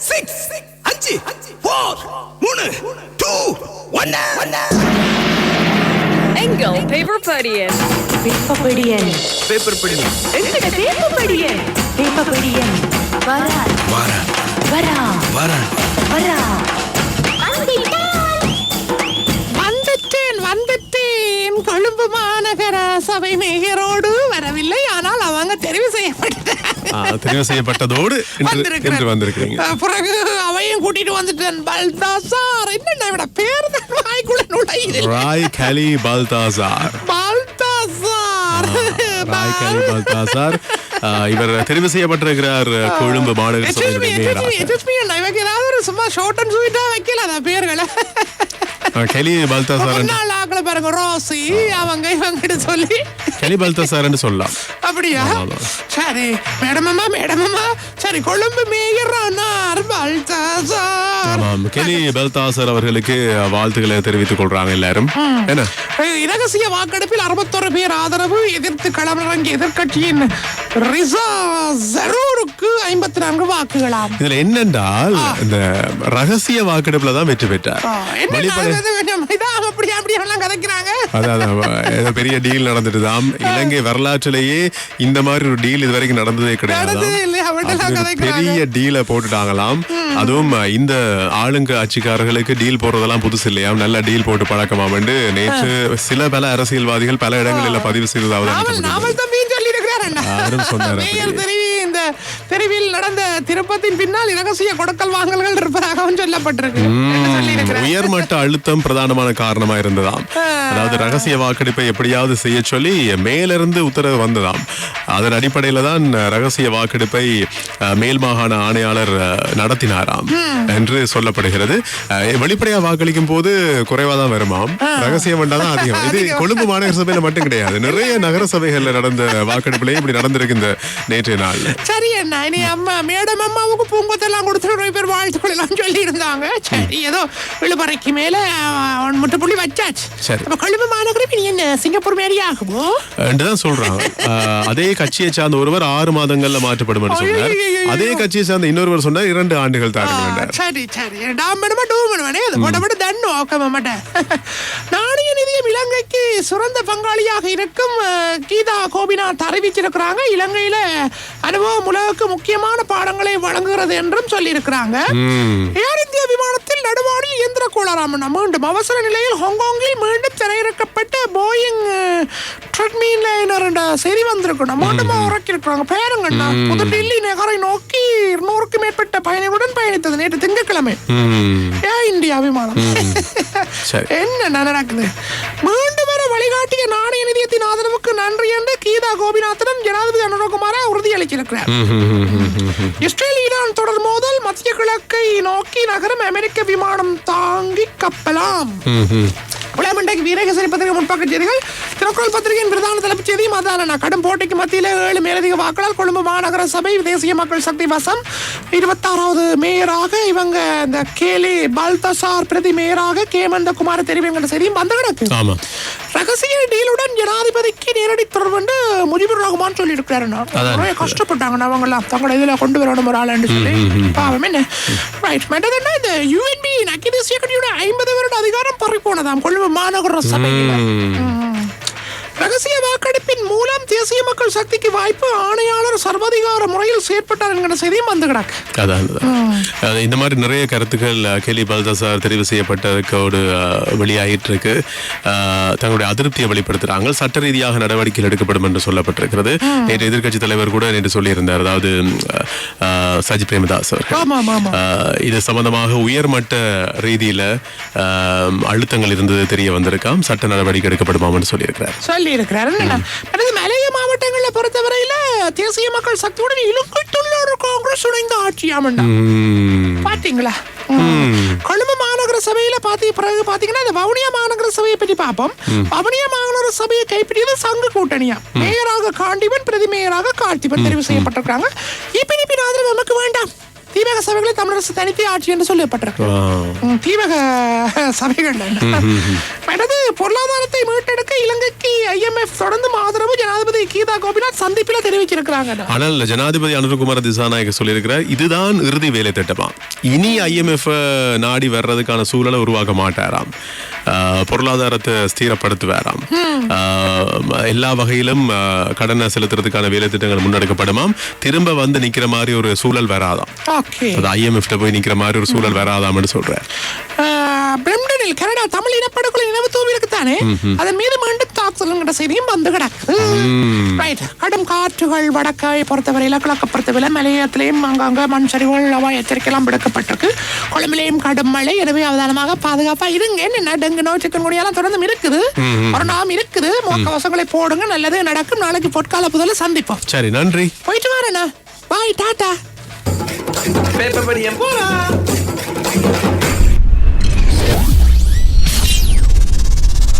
Six அஞ்சு four மூணு to ஒன்னு எங்கள் பேப்பர் படியன் வேப்பப்படியன் பேப்பர் படி எங்கட வேப்பப்படியன் வேப்பப்படியன் வரா வாரா வரா வாரா வரா வந்துட்டேன். வந்துட்டேன் கொழும்பு மாநகர சபை மேயரோடு வரவில்லை. ஆனால் அவங்க தெரிவு ஆ, தெரிவு செய்யப்பட்டதோடு இன்று வந்திருக்கிறீங்க. பிறகு அவையும் கூட்டிட்டு வந்துட்டேன் பல்தாசார். என்ன விட பேர்? தான் வாய்க்குள்ள நுழையுது. ராய் கலி பல்தாசார். பல்தாசார். ராய் கலி பல்தாசார். இவர் தெரிவு செய்யப்பட்டிருக்கிறார் கொழும்பு மாநகர சபையினுடைய மேயராக. சும்மா ஷார்ட் அண்ட் ஸ்வீட்டா வைக்கல அந்த பேர்களை. கலி பல்தாசார் ஆக்களை பாருங்க ரோசி அவங்க இவங்கிட்ட சொல்லி. கலி பல்தாசார் என்று சொல்லலாம். அப்படியா. சரி மேடம் அம்மா மேடம் அம்மா சரி கொழும்பு மேயர் அண்ணார் பல்தாசார் கெலி பல்தாசர் அவர்களுக்கு வாழ்த்துக்களை தெரிவித்துக் கொள்றாங்க எல்லாரும். என்ன? இரகசிய வாக்கெடுப்பில் அறுபத்தொரு பேர் ஆதரவு எதிர்த்து களமிறங்கிய எதிர்க்கட்சியின் ரிசா ஜரூருக்கு ஐம்பத்தி நான்கு வாக்குகளாம். இதுல என்னென்றால் இந்த ரகசிய வாக்கெடுப்புல தான் வெற்றி பெற்றார். இதா அப்படி அப்படி எல்லாம் கதைக்கிறாங்க. அதான் பெரிய டீல் நடந்துட்டுதாம். இலங்கை வரலாற்றிலேயே இந்த மாதிரி ஒரு டீல் இதுவரைக்கும் நடந்ததே கிடையாது இல்லையா? பெரிய டீலை போட்டுட்டாங்களாம். அதுவும் இந்த ஆளுங்க ஆட்சிக்காரர்களுக்கு டீல் போடுறதெல்லாம் புதுசு இல்லையாம் நல்ல டீல் போட்டு பழக்கமாம் என்று நேற்று சில பல அரசியல்வாதிகள் பல இடங்களில் பதிவு செய்ததாவது சொன்னார் தெரிவில் நடந்த திருப்பத்தின் பின்னால் இரகசிய கொடுக்கல் வாங்கல்கள் இருப்பதாகவும் சொல்லப்பட்டிருக்கு. உயர்மட்ட அழுத்தம் பிரதானமான காரணமா இருந்ததாம். அதாவது ரகசிய வாக்கெடுப்பை எப்படியாவது செய்ய சொல்லி மேலிருந்து உத்தரவு வந்ததாம். அதன் அடிப்படையில தான் ரகசிய வாக்கெடுப்பை மேல் மாகாண ஆணையாளர் நடத்தினாராம் என்று சொல்லப்படுகிறது. வெளிப்படையா வாக்களிக்கும் போது குறைவா தான் வருமாம். ரகசியம் தான் அதிகம். இது கொழும்பு மாநகர சபையில மட்டும் கிடையாது. நிறைய நகர சபைகள்ல நடந்த வாக்கெடுப்புலயும் இப்படி நடந்திருக்கு இந்த நேற்றைய நாள்ல சரி அண்ணா இனி அம்மா மேடம் அம்மாவுக்கு பூங்கொத்தெல்லாம் கொடுத்துட்டு பேர் வாழ்த்துக்கள் எல்லாம் சொல்லி இருந்தாங்க சரி ஏதோ விழுப்புரைக்கு மேல அவன் முட்டுப்புள்ளி வச்சாச்சு. சரி. அப்ப கொழும்பு மாநகரம் இனி என்ன? சிங்கப்பூர் மாரி ஆகுமோ? தான் சொல்றாங்க அதே கட்சியை சார்ந்த ஒருவர் ஆறு மாதங்கள்ல மாற்றப்படும் சொன்னார். அதே கட்சியை சார்ந்த இன்னொருவர் சொன்னார் இரண்டு ஆண்டுகள் வேண்டார் சரி சரி. டாம் வேணுமா டூம் வேணுமானே அது தன்னு ஓகே மாட்டேன். நாணய நிதியம் இலங்கைக்கு சிறந்த பங்காளியாக இருக்கும் கீதா கோபிநாத் அறிவிச்சிருக்கிறாங்க. இலங்கையில அனுபவம் உலகுக்கு முக்கியமான பாடங்களை வழங்குகிறது என்றும் சொல்லியிருக்கிறாங்க. ஏர் இந்தியா விமானத்தில் நடுவானில் இயந்திர கோளாறாம மீண்டும் அவசர நிலையில் ஹாங்காங்கில் மீண்டும் திரையிறக்கப்பட்ட போயிங் ட்ரெட்மீன் லைனர் என்ற செய்தி வந்திருக்கணும் மீண்டும் உறக்கிருக்கிறாங்க. பேருங்கண்ணா புது டில்லி நகரை நோக்கி இருநூறுக்கும் மேற்பட்ட பயணிகளுடன் பயணித்தது நேற்று திங்கட்கிழமை. ஏர் இந்தியா விமானம். சரி. என்ன நடக்குது மீண்டும் வர வழிகாட்டிய நாணய நிதியத்தின் ஆதரவுக்கு நன்றி என்று கீதா கோபிநாத்துடன் ஜனாதிபதி அனுரகுமார உறுதியளிச்சிருக்கிறார் இஸ்ரேல் ஈரான் தொடர் மோதல் மத்திய கிழக்கை நோக்கி நகரம் அமெரிக்க விமானம் தாங்கி கப்பலாம். உலகமண்டைக்கு வீரகேசரி பத்திரிகை முன்பக்க செய்திகள் திருக்குறள் பத்திரிகையின் பிரதான தலைப்புச் செய்தியும் அதான கடும் போட்டிக்கு மத்தியில் ஏழு மேலதிக வாக்களால் கொழும்பு மாநகர சபை தேசிய மக்கள் சக்தி வசம். இருபத்தாறாவது மேயராக இவங்க இந்த கேலி பல்தசார் பிரதி மேயராக கேமந்த குமார தெரிவிங்கிற செய்தியும் வந்து கிடக்கு. ரகசிய டீலுடன் ஜனாதிபதிக்கு நேரடி தொடர்பு என்று முஜிபுர் ரஹ்மான் சொல்லி இருக்கிறாரு நிறைய கஷ்டப்பட்டாங்க அவங்கெல்லாம். தங்களை இதுல கொண்டு வரணும் ஒரு ஆளுன்னு சொல்லி. பாவம் என்ன? ரைட் மற்றது என்ன? இந்த யூஎன்பி நக்கி தேசிய கட்சியோட ஐம்பது வருட அதிகாரம் பறி போனதாம் கொழும்பு மாநகர சபையில். ரகசிய வாக்கெடுப்பின் மூலம் தேசிய மக்கள் சக்திக்கு வாய்ப்பு ஆணையாளர் சர்வாதிகார முறையில் செயற்பட்டார் என்கிற செய்தியும் வந்து கிடக்கு. அதான் இந்த மாதிரி நிறைய கருத்துக்கள் கெலி பல்தாசார் தெரிவு செய்யப்பட்டதுக்கோடு அஹ், வெளியாகிட்டு இருக்கு தங்களுடைய அதிருப்தியை வெளிப்படுத்துறாங்க. சட்ட ரீதியாக நடவடிக்கைகள் எடுக்கப்படும் என்று சொல்லப்பட்டிருக்கிறது. நேற்று எதிர்க்கட்சி தலைவர் கூட நேற்று சொல்லியிருந்தார். அதாவது சஜி பிரேமதாஸ் அஹ், இது சம்பந்தமாக உயர்மட்ட ரீதியில அழுத்தங்கள் இருந்தது தெரிய வந்திருக்காம். சட்ட நடவடிக்கை எடுக்கப்படுமாம்னு சொல்லியிருக்கிறார். சொல்லி இருக்கிறார் அடுத்து மலைய மாவட்டங்களை பொறுத்தவரையில தேசிய மக்கள் சக்தியுடன் இலங்கை தொழிலாளர் காங்கிரஸ் இணைந்த ஆட்சியாமண்டா. பாத்தீங்களா. கொழும்பு மாநகர சபையில பாத்தி பிறகு பாத்தீங்கன்னா இந்த வவுனியா மாநகர சபையை பற்றி பார்ப்போம். வவுனியா மாநகர சபையை கைப்பற்றியது சங்கு கூட்டணியா? மேயராக காண்டிபன் பிரதி மேயராக கார்த்திபன் தெரிவு செய்யப்பட்டிருக்காங்க இபிடிபி ஆதரவு நமக்கு வேண்டாம். தீவக சபைகளை தமிழரசு தனித்து ஆட்சி என்று சொல்லப்பட்டிருக்கு. தீவக சபைகள் எனது பொருளாதாரத்தை மீட்டெடுக்க இலங்கைக்கு ஐஎம்எஃப் தொடர்ந்து ஆதரவு ஜனாதிபதி கீதா கோபிநாத் சந்திப்பில் தெரிவிச்சிருக்கிறாங்க. ஆனால் ஜனாதிபதி அனுரகுமார திசாநாயக்க சொல்லியிருக்கிறார் இதுதான் இறுதி வேலை திட்டமா இனி ஐஎம்எஃப் நாடி வர்றதுக்கான சூழலை உருவாக்க மாட்டாராம். பொருளாதாரத்தை ஸ்திரப்படுத்துவாராம். எல்லா வகையிலும் கடனை செலுத்துறதுக்கான வேலை திட்டங்கள் முன்னெடுக்கப்படுமாம். திரும்ப வந்து நிக்கிற மாதிரி ஒரு சூழல் வராதாம். அது ஐஎம்எஃப்ல போய் நிக்கிற மாதிரி ஒரு சூழல் வராதாம்னு பிரம்டனில் கனடா தமிழ் இனப்படுகொலை இருக்குத்தானே அதன் மீது மீண்டும் தாக்குதல்ங்கிற செய்தியும் வந்து கிடக்கு ரைட் கடும் காற்றுகள் வடக்கை பொறுத்தவரையில கிழக்க பொறுத்தவரை மலையத்திலையும் அங்கங்க மண் சரிவுகள் அவாய் எச்சரிக்கையெல்லாம் விடுக்கப்பட்டிருக்கு கொழும்பிலையும் கடும் மழை எனவே அவதானமாக பாதுகாப்பா இருங்க என்ன டெங்கு நோய் சிக்கன் குடியெல்லாம் தொடர்ந்து இருக்குது கொரோனாவும் இருக்குது முகக்கவசங்களை போடுங்க நல்லது நடக்கும் நாளைக்கு பொற்கால புதல சந்திப்போம் சரி நன்றி போயிட்டு வரேண்ணா பாய் டாட்டா பேப்பர் படியம் போலாம்